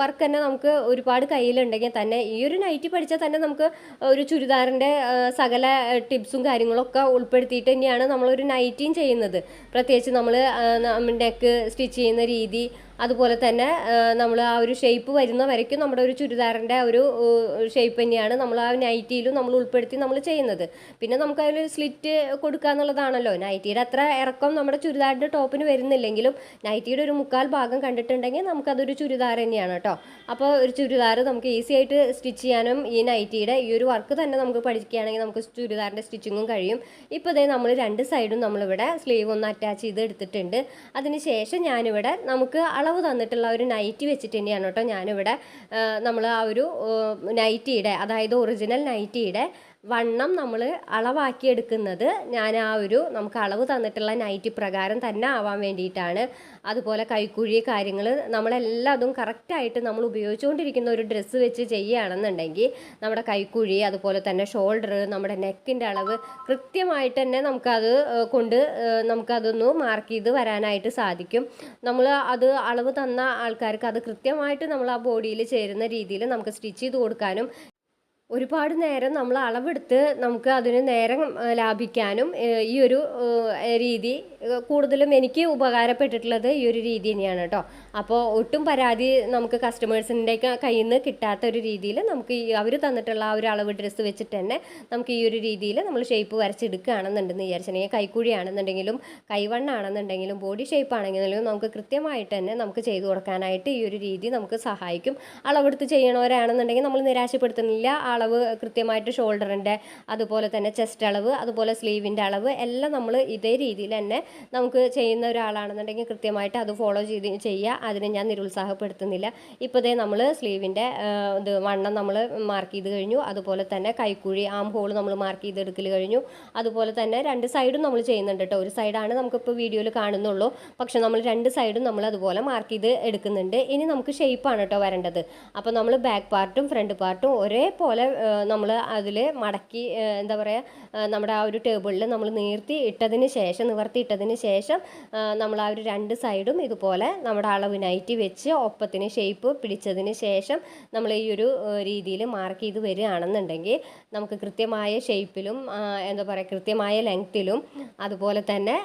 വർക്ക് തന്നെ നമുക്ക് ഒരുപാട് കയ്യിലുണ്ടെങ്കിൽ തന്നെ ഈ ഒരു നൈറ്റി പഠിച്ചാൽ തന്നെ നമുക്ക് ഒരു ചുരിദാറിന്റെ സകല ടിപ്സും കാര്യങ്ങളൊക്കെ ഉൾപ്പെടുത്തിയിട്ട് തന്നെയാണ് നമ്മളൊരു നൈറ്റിയും ചെയ്യുന്നത്. പ്രത്യേകിച്ച് നമ്മൾ നെക്ക് സ്റ്റിച്ച് ചെയ്യുന്ന രീതി അതുപോലെ തന്നെ നമ്മൾ ആ ഒരു ഷേപ്പ് വരുന്ന വരയ്ക്കും നമ്മുടെ ഒരു ചുരിദാറിന്റെ ഒരു ഷേപ്പ് തന്നെയാണ് നമ്മൾ ആ നൈറ്റിയിലും നമ്മൾ ഉൾപ്പെടുത്തി നമ്മൾ ചെയ്യുന്നത്. പിന്നെ നമുക്ക് അതിൽ സ്ലിറ്റ് കൊടുക്കുക എന്നുള്ളതാണല്ലോ നൈറ്റിയുടെ അത്ര ഇറക്കം നമ്മുടെ ചുരിദാറിന്റെ ടോപ്പിന് വരുന്നില്ലെങ്കിലും നൈറ്റിയുടെ ഒരു മുക്കാൽ ഭാഗം കണ്ടിട്ടുണ്ടെങ്കിൽ നമുക്കതൊരു ചുരിദാർ തന്നെയാണ് കേട്ടോ. അപ്പോൾ ഒരു ചുരിദാർ നമുക്ക് ഈസി ആയിട്ട് സ്റ്റിച്ച് ചെയ്യാനും ഈ നൈറ്റിയുടെ ഈ ഒരു വർക്ക് തന്നെ നമുക്ക് പഠിക്കുകയാണെങ്കിൽ നമുക്ക് ചുരിദാറിന്റെ സ്റ്റിച്ചിങ്ങും കഴിയും. ഇപ്പോൾ ഇതേ നമ്മൾ രണ്ട് സൈഡും നമ്മളിവിടെ സ്ലീവ് ഒന്ന് അറ്റാച്ച് ചെയ്ത് എടുത്തിട്ടുണ്ട്. അതിന് ശേഷം ഞാനിവിടെ നമുക്ക് അളവ് തന്നിട്ടുള്ള ഒരു നൈറ്റി വെച്ചിട്ട് തന്നെയാണ് കേട്ടോ ഞാനിവിടെ നമ്മൾ ആ ഒരു നൈറ്റിയുടെ അതായത് ഒറിജിനൽ നൈറ്റിയുടെ വണ്ണം നമ്മൾ അളവാക്കി എടുക്കുന്നത് ഞാൻ ആ ഒരു നമുക്ക് അളവ് തന്നിട്ടുള്ള നൈറ്റി പ്രകാരം തന്നെ ആവാൻ വേണ്ടിയിട്ടാണ്. അതുപോലെ കൈക്കുഴി കാര്യങ്ങൾ നമ്മളെല്ലാതും കറക്റ്റായിട്ട് നമ്മൾ ഉപയോഗിച്ചുകൊണ്ടിരിക്കുന്ന ഒരു ഡ്രസ്സ് വെച്ച് ചെയ്യുകയാണെന്നുണ്ടെങ്കിൽ നമ്മുടെ കൈക്കുഴി അതുപോലെ തന്നെ ഷോൾഡർ നമ്മുടെ നെക്കിന്റെ അളവ് കൃത്യമായിട്ട് തന്നെ നമുക്കത് കൊണ്ട് നമുക്കതൊന്ന് മാർക്ക് ചെയ്ത് വരാനായിട്ട് സാധിക്കും. നമ്മൾ അത് അളവ് തന്ന ആൾക്കാർക്ക് അത് കൃത്യമായിട്ട് നമ്മൾ ആ ബോഡിയിൽ ചേരുന്ന രീതിയിൽ നമുക്ക് സ്റ്റിച്ച് ചെയ്ത് കൊടുക്കാനും ഒരുപാട് നേരം നമ്മൾ അളവെടുത്ത് നമുക്ക് അതിന് നേരം ലാഭിക്കാനും ഈ ഒരു രീതി കൂടുതലും എനിക്ക് ഉപകാരപ്പെട്ടിട്ടുള്ളത് ഈ ഒരു രീതി തന്നെയാണ് കേട്ടോ. അപ്പോൾ ഒട്ടും പരാതി നമുക്ക് കസ്റ്റമേഴ്സിന്റെ കയ്യിൽ നിന്ന് കിട്ടാത്ത ഒരു രീതിയിൽ നമുക്ക് ഈ അവർ തന്നിട്ടുള്ള ആ ഒരു അളവ് ഡ്രസ്സ് വെച്ചിട്ട് തന്നെ നമുക്ക് ഈ ഒരു രീതിയിൽ നമ്മൾ ഷേപ്പ് വരച്ചെടുക്കുകയാണെന്നുണ്ടെന്ന് വിചാരിച്ചിട്ടുണ്ടെങ്കിൽ കൈക്കുഴിയാണെന്നുണ്ടെങ്കിലും കൈവണ്ണാണെന്നുണ്ടെങ്കിലും ബോഡി ഷേപ്പ് ആണെങ്കിലും നമുക്ക് കൃത്യമായിട്ട് തന്നെ നമുക്ക് ചെയ്തു കൊടുക്കാനായിട്ട് ഈ ഒരു രീതി നമുക്ക് സഹായിക്കും. അളവെടുത്ത് ചെയ്യണവരാണെന്നുണ്ടെങ്കിൽ നമ്മൾ നിരാശപ്പെടുത്തുന്നില്ല. അളവ് കൃത്യമായിട്ട് ഷോൾഡറിന്റെ അതുപോലെ തന്നെ ചെസ്റ്റ് അളവ് അതുപോലെ സ്ലീവിന്റെ അളവ് എല്ലാം നമ്മൾ ഇതേ രീതിയിൽ തന്നെ നമുക്ക് ചെയ്യുന്ന ഒരാളാണെന്നുണ്ടെങ്കിൽ കൃത്യമായിട്ട് അത് ഫോളോ ചെയ്ത് ചെയ്യുക. അതിനെ ഞാൻ നിരുത്സാഹപ്പെടുത്തുന്നില്ല. ഇപ്പോൾ നമ്മൾ സ്ലീവിന്റെ ഇത് വണ്ണം നമ്മൾ മാർക്ക് ചെയ്ത് കഴിഞ്ഞു. അതുപോലെ തന്നെ കൈക്കുഴി ആം ഹോൾ നമ്മൾ മാർക്ക് ചെയ്തെടുക്കൽ കഴിഞ്ഞു. അതുപോലെ തന്നെ രണ്ട് സൈഡും നമ്മൾ ചെയ്യുന്നുണ്ട് കേട്ടോ ഒരു സൈഡാണ് നമുക്കിപ്പോൾ വീഡിയോയിൽ കാണുന്നുള്ളൂ. പക്ഷേ നമ്മൾ രണ്ട് സൈഡും നമ്മൾ അതുപോലെ മാർക്ക് ചെയ്ത് എടുക്കുന്നുണ്ട്. ഇനി നമുക്ക് ഷേപ്പാണ് കേട്ടോ വരേണ്ടത്. അപ്പോൾ നമ്മൾ ബാക്ക് പാർട്ടും ഫ്രണ്ട് പാർട്ടും ഒരേപോലെ നമ്മൾ അതിൽ മടക്കി എന്താ പറയുക നമ്മുടെ ആ ഒരു ടേബിളിൽ നമ്മൾ നീർത്തി ഇട്ടതിന് ശേഷം നിവർത്തി ശേഷം നമ്മൾ ആ ഒരു രണ്ട് സൈഡും ഇതുപോലെ നമ്മുടെ അളവിനായിട്ട് വെച്ച് ഒപ്പത്തിന് ഷേപ്പ് പിടിച്ചതിന് ശേഷം നമ്മൾ ഈ ഒരു രീതിയിൽ മാർക്ക് ചെയ്ത് വരികയാണെന്നുണ്ടെങ്കിൽ നമുക്ക് കൃത്യമായ ഷേപ്പിലും എന്താ പറയുക കൃത്യമായ ലെങ്ത്തിലും അതുപോലെ തന്നെ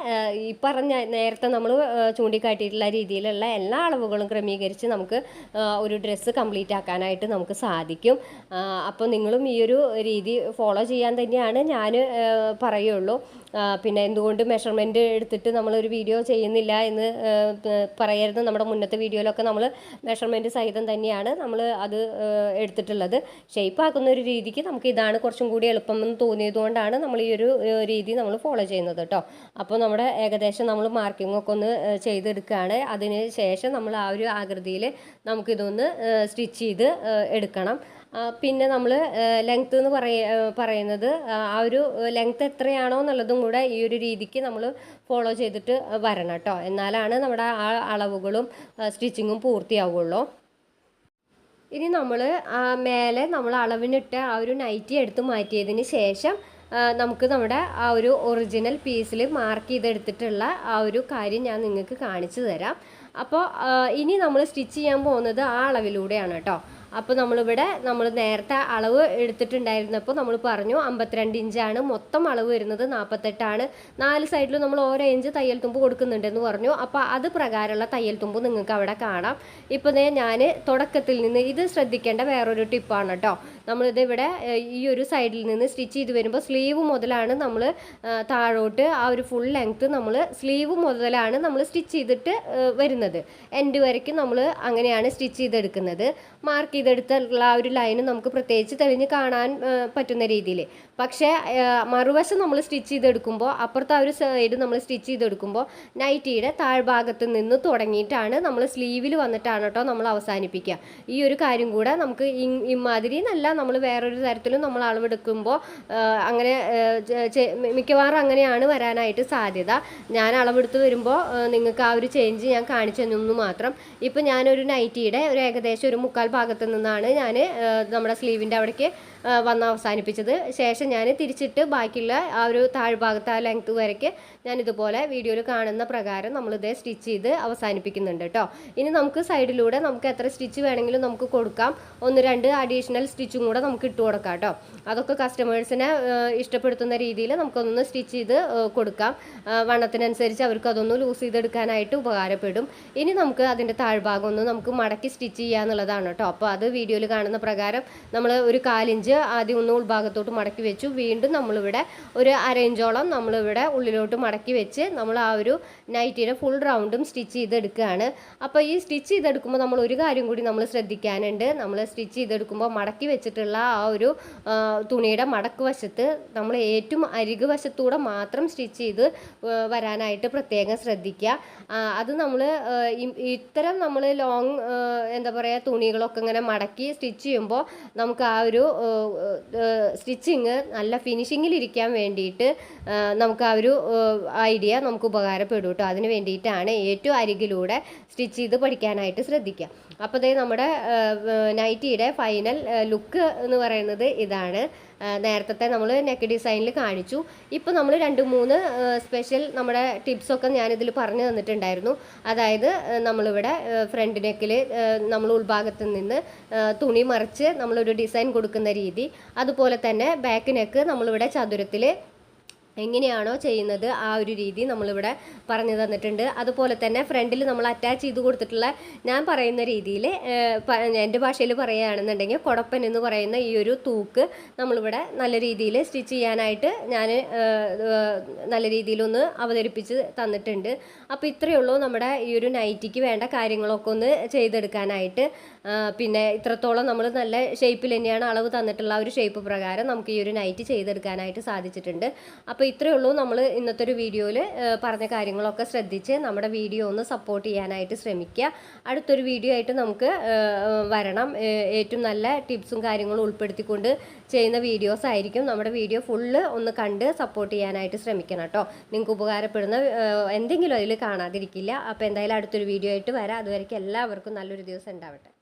ഈ പറഞ്ഞ നേരത്തെ നമ്മൾ ചൂണ്ടിക്കാട്ടിയിട്ടുള്ള രീതിയിലുള്ള എല്ലാ അളവുകളും ക്രമീകരിച്ച് നമുക്ക് ഒരു ഡ്രസ്സ് കംപ്ലീറ്റ് ആക്കാനായിട്ട് നമുക്ക് സാധിക്കും. അപ്പോൾ നിങ്ങളും ഈ ഒരു രീതി ഫോളോ ചെയ്യാൻ തന്നെയാണ് ഞാൻ പറയുള്ളൂ. പിന്നെ എന്തുകൊണ്ട് മെഷർമെന്റ് എടുത്തിട്ട് നമ്മളൊരു വീഡിയോ ചെയ്യുന്നില്ല എന്ന് പറയരുത്. നമ്മുടെ മുന്നത്തെ വീഡിയോയിലൊക്കെ നമ്മൾ മെഷർമെന്റ് സഹിതം തന്നെയാണ് നമ്മൾ അത് എടുത്തിട്ടുള്ളത്. ഷേപ്പ് ആക്കുന്ന ഒരു രീതിക്ക് നമുക്ക് ഇതാണ് കുറച്ചും കൂടി എളുപ്പം എന്ന് തോന്നിയത് കൊണ്ടാണ് നമ്മൾ ഈ ഒരു രീതി നമ്മൾ ഫോളോ ചെയ്യുന്നത് കേട്ടോ അപ്പോൾ നമ്മുടെ ഏകദേശം നമ്മൾ മാർക്കിംഗ് ഒക്കെ ഒന്ന് ചെയ്തെടുക്കുകയാണ്. അതിന് ശേഷം നമ്മൾ ആ ഒരു ആകൃതിയിൽ നമുക്കിതൊന്ന് സ്റ്റിച്ച് ചെയ്ത് എടുക്കണം. പിന്നെ നമ്മൾ ലെങ്ത് എന്ന് പറയ പറയുന്നത് ആ ഒരു ലെങ്ത് എത്രയാണോ എന്നുള്ളതും കൂടെ ഈ ഒരു രീതിക്ക് നമ്മൾ ഫോളോ ചെയ്തിട്ട് വരണം കേട്ടോ. എന്നാലാണ് നമ്മുടെ ആ അളവുകളും സ്റ്റിച്ചിങ്ങും പൂർത്തിയാവുള്ളൂ. ഇനി നമ്മൾ മേലെ നമ്മൾ അളവിനിട്ട് ആ ഒരു നൈറ്റി എടുത്ത് മാറ്റിയതിന് ശേഷം നമുക്ക് നമ്മുടെ ആ ഒരു ഒറിജിനൽ പീസിൽ മാർക്ക് ചെയ്തെടുത്തിട്ടുള്ള ആ ഒരു കാര്യം ഞാൻ നിങ്ങൾക്ക് കാണിച്ചു തരാം. അപ്പോൾ ഇനി നമ്മൾ സ്റ്റിച്ച് ചെയ്യാൻ പോകുന്നത് ആ അളവിലൂടെയാണ് കേട്ടോ. അപ്പോൾ നമ്മളിവിടെ നമ്മൾ നേരത്തെ അളവ് എടുത്തിട്ടുണ്ടായിരുന്നപ്പോൾ നമ്മൾ പറഞ്ഞു അമ്പത്തിരണ്ട് ഇഞ്ചാണ്. മൊത്തം അളവ് വരുന്നത് നാൽപ്പത്തെട്ടാണ് നാല് സൈഡിലും നമ്മൾ ഓരോ ഇഞ്ച് തയ്യൽ തുമ്പ് കൊടുക്കുന്നുണ്ടെന്ന് പറഞ്ഞു. അപ്പോൾ അത് പ്രകാരമുള്ള തയ്യൽ തുമ്പ് നിങ്ങൾക്ക് അവിടെ കാണാം. ഇപ്പോൾ ഞാൻ തുടക്കത്തിൽ നിന്ന് ഇത് ശ്രദ്ധിക്കേണ്ട വേറൊരു ടിപ്പാണ് കേട്ടോ. നമ്മളിത് ഇവിടെ ഈ ഒരു സൈഡിൽ നിന്ന് സ്റ്റിച്ച് ചെയ്ത് വരുമ്പോൾ സ്ലീവ് മുതലാണ് നമ്മൾ താഴോട്ട് ആ ഒരു ഫുൾ ലെങ്ത്ത് നമ്മൾ സ്ലീവ് മുതലാണ് നമ്മൾ സ്റ്റിച്ച് ചെയ്തിട്ട് വരുന്നത്. എൻഡ് വരയ്ക്കും നമ്മൾ അങ്ങനെയാണ് സ്റ്റിച്ച് ചെയ്തെടുക്കുന്നത്. മാർക്ക് ചെയ്തെടുത്തുള്ള ആ ഒരു ലൈന് നമുക്ക് പ്രത്യേകിച്ച് തെളിഞ്ഞ് കാണാൻ പറ്റുന്ന രീതിയിൽ പക്ഷേ മറുവശം നമ്മൾ സ്റ്റിച്ച് ചെയ്തെടുക്കുമ്പോൾ അപ്പുറത്തെ ആ ഒരു സൈഡ് നമ്മൾ സ്റ്റിച്ച് ചെയ്തെടുക്കുമ്പോൾ നൈറ്റിയുടെ താഴ്ഭാഗത്ത് നിന്ന് തുടങ്ങിയിട്ടാണ് നമ്മൾ സ്ലീവിൽ വന്നിട്ടാണ് കേട്ടോ നമ്മൾ അവസാനിപ്പിക്കുക. ഈ ഒരു കാര്യം കൂടെ നമുക്ക് ഇമാതിരി എന്നല്ല നമ്മൾ വേറൊരു തരത്തിലും നമ്മൾ അളവെടുക്കുമ്പോൾ അങ്ങനെ മിക്കവാറും അങ്ങനെയാണ് വരാനായിട്ട് സാധ്യത. ഞാൻ അളവെടുത്ത് വരുമ്പോൾ നിങ്ങൾക്ക് ആ ഒരു ചേഞ്ച് ഞാൻ കാണിച്ചു തന്നു മാത്രം. ഇപ്പം ഞാനൊരു നൈറ്റിയുടെ ഒരു ഏകദേശം ഒരു മുക്കാൽ ഭാഗത്ത് നിന്നാണ് ഞാൻ നമ്മുടെ സ്ലീവിന്റെ അവിടേക്ക് വന്ന് അവസാനിപ്പിച്ചത്. ശേഷം ഞാൻ തിരിച്ചിട്ട് ബാക്കിയുള്ള ആ ഒരു താഴ്ഭാഗത്ത് ആ ലെങ്ത് വരയ്ക്ക് ഞാൻ ഇതുപോലെ വീഡിയോയിൽ കാണുന്ന പ്രകാരം നമ്മളിതേ സ്റ്റിച്ച് ചെയ്ത് അവസാനിപ്പിക്കുന്നുണ്ട് കേട്ടോ ഇനി നമുക്ക് സൈഡിലൂടെ നമുക്ക് എത്ര സ്റ്റിച്ച് വേണമെങ്കിലും നമുക്ക് കൊടുക്കാം. ഒന്ന് രണ്ട് അഡീഷണൽ സ്റ്റിച്ചും കൂടെ നമുക്ക് ഇട്ട് കൊടുക്കാം കേട്ടോ. അതൊക്കെ കസ്റ്റമേഴ്സിനെ ഇഷ്ടപ്പെടുത്തുന്ന രീതിയിൽ നമുക്കൊന്ന് സ്റ്റിച്ച് ചെയ്ത് കൊടുക്കാം. വണ്ണത്തിനനുസരിച്ച് അവർക്ക് അതൊന്ന് ലൂസ് ചെയ്തെടുക്കാനായിട്ട് ഉപകാരപ്പെടും. ഇനി നമുക്ക് അതിന്റെ താഴ്ഭാഗം ഒന്ന് നമുക്ക് മടക്കി സ്റ്റിച്ച് ചെയ്യുക എന്നുള്ളതാണ് കേട്ടോ. അപ്പോൾ അത് വീഡിയോയിൽ കാണുന്ന പ്രകാരം നമ്മൾ ഒരു കാലിഞ്ച് ആദ്യം ഒന്ന് ഉൾഭാഗത്തോട്ട് മടക്കി വെച്ചു. വീണ്ടും നമ്മളിവിടെ ഒരു അരയിഞ്ചോളം നമ്മളിവിടെ ഉള്ളിലോട്ട് മടക്കി വെച്ച് നമ്മൾ ആ ഒരു നൈറ്റിയുടെ ഫുൾ റൗണ്ടും സ്റ്റിച്ച് ചെയ്തെടുക്കുകയാണ്. അപ്പോൾ ഈ സ്റ്റിച്ച് ചെയ്തെടുക്കുമ്പോൾ നമ്മൾ ഒരു കാര്യം കൂടി നമ്മൾ ശ്രദ്ധിക്കാനുണ്ട്. നമ്മൾ സ്റ്റിച്ച് ചെയ്തെടുക്കുമ്പോൾ മടക്കി വെച്ചിട്ടുള്ള ആ ഒരു തുണിയുടെ മടക്ക് വശത്ത് നമ്മൾ ഏറ്റവും അരികു വശത്തൂടെ മാത്രം സ്റ്റിച്ച് ചെയ്ത് വരാനായിട്ട് പ്രത്യേകം ശ്രദ്ധിക്കുക. അത് നമ്മൾ ഇത്തരം നമ്മൾ ലോങ് എന്താ പറയുക തുണികളൊക്കെ ഇങ്ങനെ മടക്കി സ്റ്റിച്ച് ചെയ്യുമ്പോൾ നമുക്ക് ആ ഒരു സ്റ്റിച്ചിങ് നല്ല ഫിനിഷിങ്ങിൽ ഇരിക്കാൻ വേണ്ടിയിട്ട് നമുക്ക് ആ ഒരു ഐഡിയ നമുക്ക് ഉപകാരപ്പെടും കേട്ടോ. അതിന് വേണ്ടിയിട്ടാണ് ഏറ്റവും അരികിലൂടെ സ്റ്റിച്ച് ചെയ്ത് പഠിക്കാനായിട്ട് ശ്രദ്ധിക്കുക. അപ്പോൾ നമ്മുടെ നൈറ്റിയുടെ ഫൈനൽ ലുക്ക് എന്ന് പറയുന്നത് ഇതാണ്. നേരത്തെ നമ്മൾ നെക്ക് ഡിസൈനിൽ കാണിച്ചു. ഇപ്പോൾ നമ്മൾ രണ്ട് മൂന്ന് സ്പെഷ്യൽ നമ്മുടെ ടിപ്സൊക്കെ ഞാനിതിൽ പറഞ്ഞു തന്നിട്ടുണ്ടായിരുന്നു. അതായത് നമ്മളിവിടെ ഫ്രണ്ട് നെക്കിൽ നമ്മൾ ഉൾഭാഗത്ത് നിന്ന് തുണി മറിച്ച് നമ്മളൊരു ഡിസൈൻ കൊടുക്കുന്ന രീതി. അതുപോലെ തന്നെ ബാക്ക് നെക്ക് നമ്മളിവിടെ ചതുരത്തിൽ എങ്ങനെയാണോ ചെയ്യുന്നത് ആ ഒരു രീതി നമ്മളിവിടെ പറഞ്ഞു തന്നിട്ടുണ്ട്. അതുപോലെ തന്നെ ഫ്രണ്ടിൽ നമ്മൾ അറ്റാച്ച് ചെയ്ത് കൊടുത്തിട്ടുള്ള ഞാൻ പറയുന്ന രീതിയിൽ എന്റെ ഭാഷയിൽ പറയുകയാണെന്നുണ്ടെങ്കിൽ കൊടപ്പൻ എന്ന് പറയുന്ന ഈ ഒരു തൂക്ക് നമ്മളിവിടെ നല്ല രീതിയിൽ സ്റ്റിച്ച് ചെയ്യാനായിട്ട് ഞാൻ നല്ല രീതിയിലൊന്ന് അവതരിപ്പിച്ച് തന്നിട്ടുണ്ട്. അപ്പോൾ ഇത്രയേ ഉള്ളൂ നമ്മുടെ ഈ ഒരു നൈറ്റിക്ക് വേണ്ട കാര്യങ്ങളൊക്കെ ഒന്ന് ചെയ്തെടുക്കാനായിട്ട്. പിന്നെ ഇത്രത്തോളം നമ്മൾ നല്ല ഷേപ്പിൽ തന്നെയാണ് അളവ് തന്നിട്ടുള്ള ഒരു ഷേപ്പ് പ്രകാരം നമുക്ക് ഈ ഒരു നൈറ്റ് ചെയ്തെടുക്കാനായിട്ട് സാധിച്ചിട്ടുണ്ട്. അപ്പോൾ ഇത്രയേ ഉള്ളൂ നമ്മൾ ഇന്നത്തെ ഒരു വീഡിയോയിൽ പറഞ്ഞ കാര്യങ്ങളൊക്കെ ശ്രദ്ധിച്ച് നമ്മുടെ വീഡിയോ ഒന്ന് സപ്പോർട്ട് ചെയ്യാനായിട്ട് ശ്രമിക്കുക. അടുത്തൊരു വീഡിയോ ആയിട്ട് നമുക്ക് വരണം. ഏറ്റവും നല്ല ടിപ്സും കാര്യങ്ങളും ഉൾപ്പെടുത്തിക്കൊണ്ട് ചെയ്യുന്ന വീഡിയോസ് ആയിരിക്കും. നമ്മുടെ വീഡിയോ ഫുള്ള് ഒന്ന് കണ്ട് സപ്പോർട്ട് ചെയ്യാനായിട്ട് ശ്രമിക്കണം കേട്ടോ. നിങ്ങൾക്ക് ഉപകാരപ്പെടുന്ന എന്തെങ്കിലും അതിൽ കാണാതിരിക്കില്ല. അപ്പോൾ എന്തായാലും അടുത്തൊരു വീഡിയോ ആയിട്ട് വരാം. അതുവരേക്കും എല്ലാവർക്കും നല്ലൊരു ദിവസം ഉണ്ടാവട്ടെ.